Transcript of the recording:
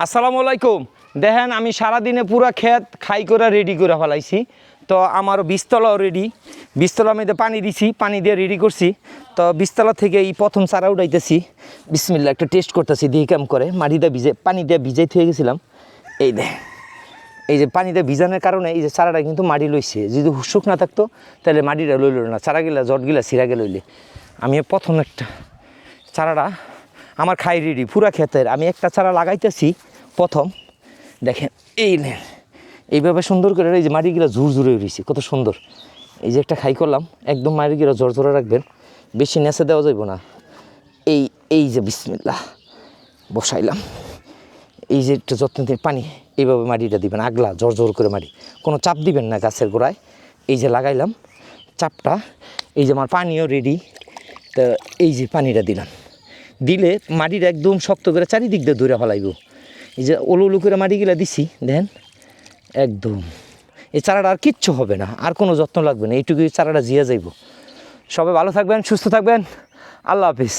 আসসালামু আলাইকুম। দেখেন, আমি সারাদিনে পুরা ক্ষেত খাই করে রেডি করে ফেলাইছি। তো আমার বিস্তলাও রেডি বিস্তলার মধ্যে পানি দিছি, পানি দিয়ে রেডি করছি। তো বিস্তলা থেকে এই প্রথম চারা উঠাইতেছি। বিসমিল্লা একটা টেস্ট করতেছি দিয়ে কেমন করে। মাটিটা ভিজে পানি দিয়ে ভিজাই থেকে গেছিলাম। এই দেখ এই যে পানিতে ভিজানোর কারণে এই যে চারাটা কিন্তু মাটি লইছে। যদি হুসুক না থাকতো, তাহলে মাটিটা লইল না। চারাগুলা জটগুলা সিরাগে লইলে আমি প্রথম একটা চারাটা আমার খাই রেডি, পুরা ক্ষেতের। আমি একটা চারা লাগাইতেছি, প্রথম। দেখেন, এই নেন এইভাবে সুন্দর করে এই যে মাটিগুলো ঝুর ঝুরে রয়েছে কত সুন্দর। এই যে একটা খাই করলাম, একদম মাটিগুলো জোর জোরে রাখবেন, বেশি নেচে দেওয়া যাইব না। এই এই যে বিসমিল্লা বসাইলাম। এই যে একটু যত্ন দিয়ে পানি, এইভাবে মাটিটা দিবেন, আগলা জোর জোর করে মাটি। কোনো চাপ দিবেন না গাছের গোড়ায়। এই যে লাগাইলাম, চাপটা, এই যে আমার পানিও রেডি তো এই যে পানিটা দিলাম। দিলে মাটির একদম শক্ত করে চারিদিক দিয়ে ধরে হলাইব এই যে ওলো উলু করে মাটিগুলা দিছি দেন একদম। এই চারাটা আর কিচ্ছু হবে না, আর কোনো যত্ন লাগবে না, এইটুকুই চারাটা জিয়া যাইব। সবাই ভালো থাকবেন, সুস্থ থাকবেন। আল্লাহ হাফিজ।